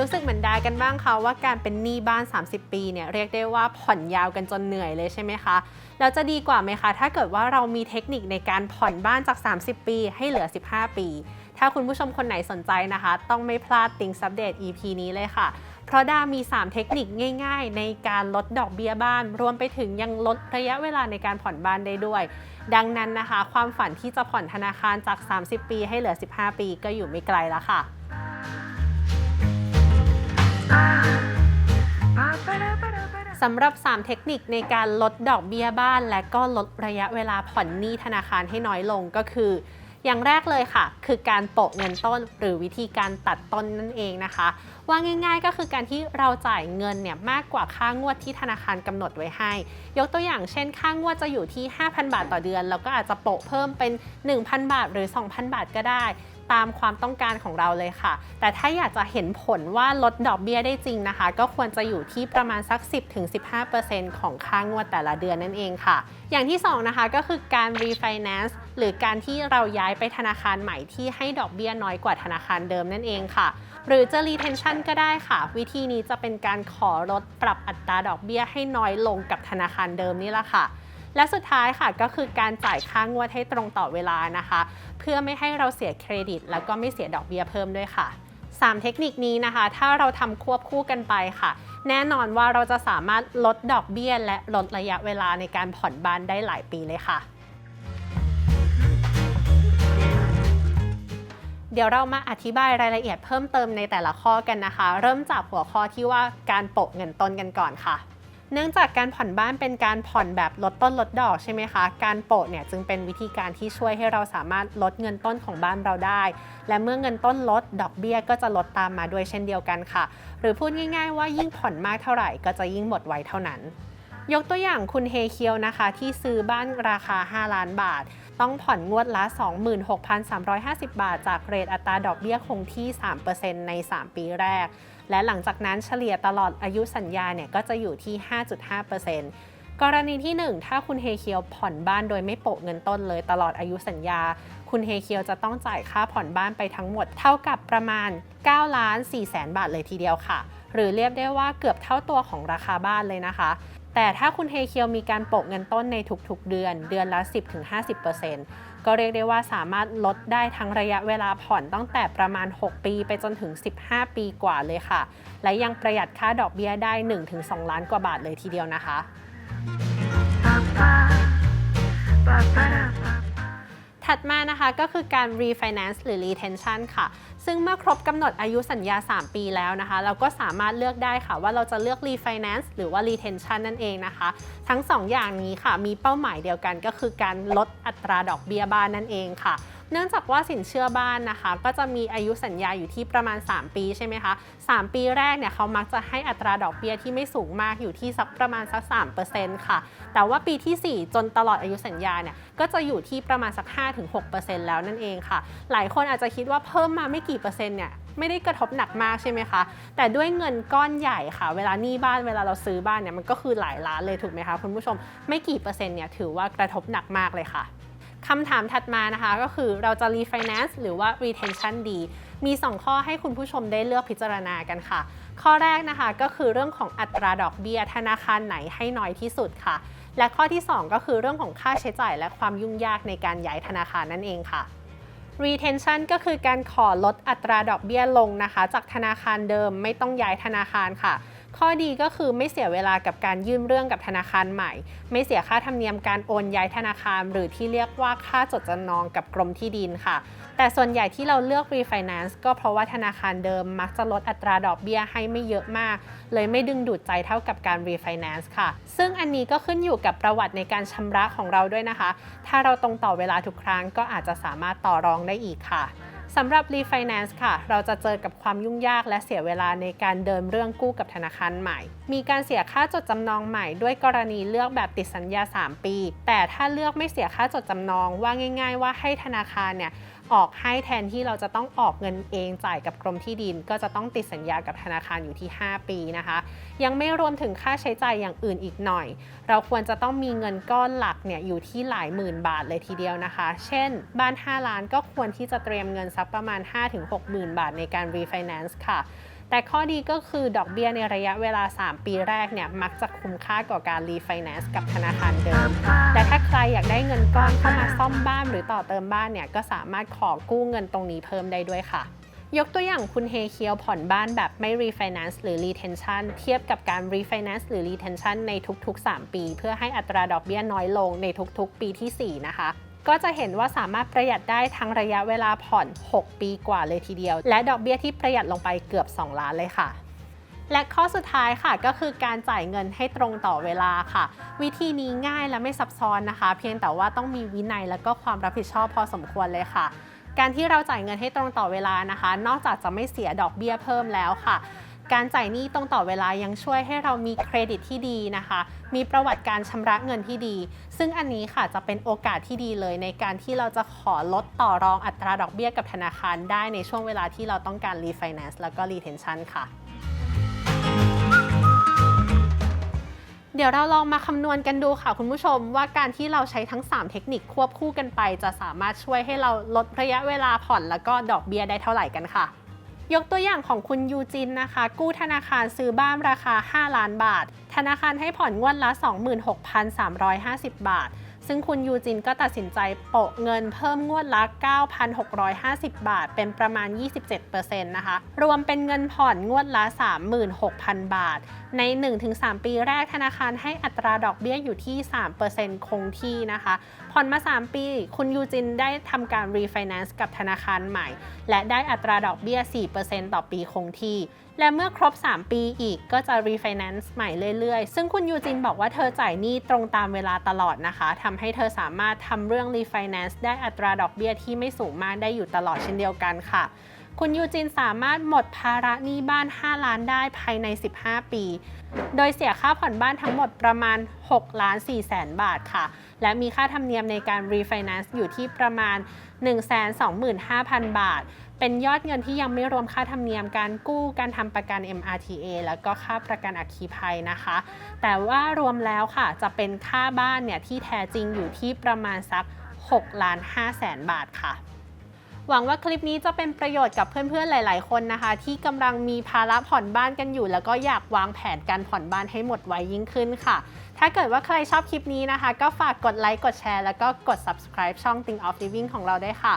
รู้สึกเหมือนดากันบ้างคะว่าการเป็นหนี้บ้าน 30 ปีเนี่ยเรียกได้ว่าผ่อนยาวกันจนเหนื่อยเลยใช่ไหมคะ แล้วจะดีกว่าไหมคะ ถ้าเกิดว่าเรามีเทคนิคในการผ่อนบ้านจาก 30 ปี ให้เหลือ 15 ปี ถ้าคุณผู้ชมคนไหนสนใจนะคะ ต้องไม่พลาดติงซับเดต EP นี้เลยค่ะ เพราะดามี 3 เทคนิคง่าย ๆ ในการลดดอกเบี้ยบ้าน รวมไปถึงยังลดระยะเวลาในการผ่อนบ้านได้ด้วย ดังนั้นนะคะ ความฝันที่จะผ่อนธนาคารจาก 30 ปี ให้เหลือ 15 ปี ก็อยู่ไม่ไกลแล้วค่ะ สำหรับ 3 เทคนิคในการลดดอกเบี้ยบ้าน และก็ลดระยะเวลาผ่อนหนี้ธนาคารให้น้อยลงก็คือ อย่างแรกเลยค่ะ คือการโปะเงินต้น หรือวิธีการตัดต้นนั่นเองนะคะ ว่าง่ายๆก็คือการที่เราจ่ายเงินเนี่ยมากกว่าค่างวดที่ธนาคารกำหนดไว้ให้ ยกตัวอย่างเช่น ค่างวดจะอยู่ที่ 5,000 บาทต่อเดือนแล้วก็อาจจะโปะเพิ่มเป็น 1,000 บาทหรือ 2,000 บาทก็ได้ ตามความต้องการของเราเลยค่ะ แต่ถ้าอยากจะเห็นผลว่าลดดอกเบี้ยได้จริงนะคะ ก็ควรจะอยู่ที่ประมาณสัก 10-15%ของค่างวดแต่ละเดือนนั่นเองค่ะ อย่างที่ 2 นะคะก็คือการ refinance หรือการที่เราย้ายไปธนาคารใหม่ที่ให้ดอกเบี้ยน้อยกว่าธนาคารเดิมนั่นเองค่ะ หรือจะ retention ก็ได้ค่ะ วิธีนี้จะเป็นการขอลดปรับอัตราดอกเบี้ยให้น้อยลงกับธนาคารเดิมนี่แหละค่ะ และสุดท้ายค่ะก็คือการจ่ายค่างวดให้ตรงต่อเวลานะคะ เพื่อไม่ให้เราเสียเครดิต แล้วก็ไม่เสียดอกเบี้ยเพิ่มด้วยค่ะ3 เทคนิคนี้นะคะ ถ้าเราทำควบคู่กันไปค่ะ แน่นอนว่าเราจะสามารถลดดอกเบี้ยและลดระยะเวลาในการผ่อนบ้านได้หลายปีเลยค่ะ เดี๋ยวเรามาอธิบายรายละเอียดเพิ่มเติมในแต่ละข้อกันนะคะ เริ่มจากหัวข้อที่ว่าการโปะเงินต้นกันก่อนค่ะ เนื่องจากการผ่อนบ้านเป็นการผ่อนแบบลดต้นลดดอกใช่ไหมคะ การโปะเนี่ยจึงเป็นวิธีการที่ช่วยให้เราสามารถลดเงินต้นของบ้านเราได้ และเมื่อเงินต้นลดดอกเบี้ยก็จะลดตามมาด้วยเช่นเดียวกันค่ะ หรือพูดง่ายๆว่ายิ่งผ่อนมากเท่าไหร่ก็จะยิ่งหมดไวเท่านั้น ยกตัวอย่างคุณเฮเคียวนะคะ ที่ซื้อบ้านราคา 5 ล้านบาท ต้องผ่อนงวดละ 26,350 บาท จากเรทอัตราดอกเบี้ยคงที่ 3%ใน 3 ปีแรก และหลังจากนั้นเฉลี่ยตลอดอายุสัญญาเนี่ยก็จะอยู่ที่ 5.5%กรณีที่ 1 ถ้าคุณเฮเคียวผ่อนบ้านโดยไม่โปะเงินต้นเลยตลอดอายุสัญญา คุณเฮเคียวจะต้องจ่ายค่าผ่อนบ้านไปทั้งหมดเท่ากับประมาณ9ล้าน4แสนบาทเลยทีเดียวค่ะ หรือเรียกได้ว่าเกือบเท่าตัวของราคาบ้านเลยนะคะ แต่ถ้าคุณเฮเคียวมีการโปะเงินต้นในทุกๆ เดือน เดือนละ 10-50%ก็เรียกได้ว่าสามารถลดได้ทั้งระยะเวลาผ่อนตั้งแต่ประมาณ 6 ปีไปจนถึง 15 ปีกว่าเลยค่ะ และยังประหยัดค่าดอกเบี้ยได้ 1-2 ล้านกว่าบาทเลยทีเดียวนะคะ ถัดมานะคะก็คือการ refinance หรือ retention ค่ะ ซึ่งเมื่อครบกำหนดอายุสัญญา 3 ปีแล้วนะคะ เราก็สามารถเลือกได้ค่ะ ว่าเราจะเลือก refinance หรือว่า retention นั่นเองนะคะ ทั้ง 2 อย่างนี้ค่ะ มีเป้าหมายเดียวกันก็คือการลดอัตราดอกเบี้ยบ้านนั่นเองค่ะ เนื่องจากว่าสินเชื่อบ้านนะคะ ก็จะมีอายุสัญญาอยู่ที่ประมาณ 3 ปีใช่ไหมคะ 3 ปีแรกเนี่ยเขามักจะให้อัตราดอกเบี้ยที่ไม่สูงมากอยู่ที่สักประมาณสัก3%ค่ะ แต่ว่าปีที่ 4 จนตลอดอายุสัญญาเนี่ยก็จะอยู่ที่ประมาณสัก 5-6%แล้วนั่นเองค่ะ หลายคนอาจจะคิดว่าเพิ่มมาไม่กี่เปอร์เซ็นต์เนี่ยไม่ได้กระทบหนักมากใช่ไหมคะ แต่ด้วยเงินก้อนใหญ่ค่ะ เวลาหนี้บ้านเวลาเราซื้อบ้านเนี่ยมันก็คือหลายล้านเลยถูกไหมคะคุณผู้ชม ไม่กี่เปอร์เซ็นต์เนี่ยถือว่ากระทบหนักมากเลยค่ะ คำถามถัดมานะคะ ก็คือเราจะ refinance หรือว่า retention ดี มี 2 ข้อให้คุณผู้ชมได้เลือกพิจารณากันค่ะ ข้อแรกนะคะก็คือเรื่องของอัตราดอกเบี้ยธนาคารไหนให้น้อยที่สุดค่ะ และข้อที่ 2 ก็คือเรื่องของค่าใช้จ่ายและความยุ่งยากในการย้ายธนาคารนั่นเองค่ะ retention ก็คือการขอลดอัตราดอกเบี้ยลงนะคะ จากธนาคารเดิมไม่ต้องย้ายธนาคารค่ะ ข้อดีก็คือไม่เสียเวลากับการยื่นเรื่องกับธนาคารใหม่ ไม่เสียค่าธรรมเนียมการโอนย้ายธนาคาร หรือที่เรียกว่าค่าจดจำนองกับกรมที่ดินค่ะ แต่ส่วนใหญ่ที่เราเลือก refinance ก็เพราะว่าธนาคารเดิมมักจะลดอัตราดอกเบี้ยให้ไม่เยอะมาก เลยไม่ดึงดูดใจเท่ากับการ refinance ค่ะ ซึ่งอันนี้ก็ขึ้นอยู่กับประวัติในการชำระของเราด้วยนะคะ ถ้าเราตรงต่อเวลาทุกครั้งก็อาจจะสามารถต่อรองได้อีกค่ะ สำหรับ refinance ค่ะ เราจะเจอกับความยุ่งยากและเสียเวลาในการเดินเรื่องกู้กับธนาคารใหม่ มีการเสียค่าจดจำนองใหม่ด้วยกรณีเลือกแบบติดสัญญา 3 ปี แต่ถ้าเลือกไม่เสียค่าจดจำนองว่าง่าย ๆ ว่าให้ธนาคารเนี่ย ออกให้แทนที่เราจะต้องออกเงินเองจ่ายกับกรมที่ดิน ก็จะต้องติดสัญญากับธนาคารอยู่ที่ 5 ปีนะคะ ยังไม่รวมถึงค่าใช้จ่ายอย่างอื่นอีกหน่อย เราควรจะต้องมีเงินก้อนหลักเนี่ยอยู่ที่หลายหมื่นบาทเลยทีเดียวนะคะ เช่น บ้าน 5 ล้านก็ควรที่จะเตรียมเงินสักประมาณ 5-6หมื่นบาทในการรีไฟแนนซ์ค่ะ แต่ข้อดีก็คือดอกเบี้ยในระยะเวลา 3 ปีแรกเนี่ยมักจะคุ้มค่ากว่าการรีไฟแนนซ์กับธนาคารเดิม และถ้าใครอยากได้เงินก้อนเข้ามาซ่อมบ้านหรือต่อเติมบ้านเนี่ยก็สามารถขอกู้เงินตรงนี้เพิ่มได้ด้วยค่ะยกตัวอย่างคุณเฮเคียวผ่อนบ้านแบบไม่ refinance หรือ retention เทียบกับการ refinance หรือ retention ในทุกๆ 3 ปี เพื่อให้อัตราดอกเบี้ยน้อยลงในทุกๆ ปีทีสี่4 นะคะ ก็จะเห็นว่าสามารถประหยัดได้ทั้งระยะเวลาผ่อน 6 ปีกว่าเลยทีเดียว และดอกเบี้ยที่ประหยัดลงไปเกือบ 2 ล้านเลยค่ะและข้อสุดท้ายค่ะก็คือการจ่ายเงินให้ตรงต่อเวลาค่ะ วิธีนี้ง่ายและไม่ซับซ้อนนะคะ เพียงแต่ว่าต้องมีวินัยและก็ความรับผิดชอบพอสมควรเลยค่ะ การที่เราจ่ายเงินให้ตรงต่อเวลานะคะ นอกจากจะไม่เสียดอกเบี้ยเพิ่มแล้วค่ะ การจ่ายหนี้ตรงต่อเวลายังช่วยให้เรามีเครดิตที่ดีนะคะ มีประวัติการชำระเงินที่ดี ซึ่งอันนี้ค่ะจะเป็นโอกาสที่ดีเลยในการที่เราจะขอลดต่อรองอัตราดอกเบี้ยกับธนาคารได้ในช่วงเวลาที่เราต้องการรีไฟแนนซ์แล้วก็รีเทนชันค่ะเดี๋ยวเราลองมาคำนวณกันดูค่ะคุณผู้ชมว่าการที่เราใช้ทั้ง 3 เทคนิคควบคู่กันไป จะสามารถช่วยให้เราลดระยะเวลาผ่อนแล้วก็ดอกเบี้ยได้เท่าไหร่กันค่ะ ยกตัวอย่างของคุณยูจินนะคะ กู้ธนาคารซื้อบ้านราคา 5 ล้านบาท ธนาคารให้ผ่อนงวดละ 26,350 บาท ซึ่งคุณยูจินก็ตัดสินใจโปะเงินเพิ่มงวดละ 9,650 บาท เป็นประมาณ 27%นะคะ รวมเป็นเงินผ่อนงวดละ 36,000 บาท ใน 1-3 ปีแรกธนาคารให้อัตราดอกเบี้ยอยู่ที่ 3%คงที่นะคะ ผ่อนมา 3 ปี คุณยูจินได้ทำการรีไฟแนนซ์กับธนาคารใหม่ และได้อัตราดอกเบี้ย 4%ต่อปีคงที่ และเมื่อครบ 3 ปีอีกก็จะรีไฟแนนซ์ใหม่เรื่อยๆ ซึ่งคุณยูจินบอกว่าเธอจ่ายหนี้ตรงตามเวลาตลอดนะคะทำให้เธอสามารถทำเรื่องรีไฟแนนซ์ได้อัตราดอกเบี้ยที่ไม่สูงมากได้อยู่ตลอดเช่นเดียวกันค่ะ คุณยูจินสามารถหมดภาระหนี้บ้าน 5 ล้านได้ภายใน 15 ปี โดยเสียค่าผ่อนบ้านทั้งหมดประมาณ6ล้าน4แสนบาทค่ะ และมีค่าธรรมเนียมในการรีไฟแนนซ์อยู่ที่ประมาณ 125,000 บาท เป็นยอดเงินที่ยังไม่รวมค่าธรรมเนียมการกู้การทำประกัน MRTA แล้วก็ค่าประกันอัคคีภัยนะคะ แต่ว่ารวมแล้วค่ะจะเป็นค่าบ้านเนี่ยที่แท้จริงอยู่ที่ประมาณสัก6ล้าน5แสนบาทค่ะ หวังว่าคลิปนี้จะเป็นประโยชน์กับเพื่อนๆหลาย ๆ คนนะคะ ที่กำลังมีภาระผ่อนบ้านกันอยู่ แล้วก็อยากวางแผนการผ่อนบ้านให้หมดไวยิ่งขึ้นค่ะ ถ้าเกิดว่าใครชอบคลิปนี้นะคะ ก็ฝากกดไลค์กดแชร์แล้วก็กด subscribe ช่อง Think of Living ของเราได้ค่ะ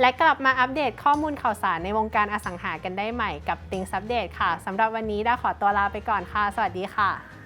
และกลับมาอัปเดตข้อมูลข่าวสารในวงการอสังหากันได้ใหม่กับ Think Update ค่ะสำหรับวันนี้ดาขอตัวลาไปก่อนค่ะ สวัสดีค่ะ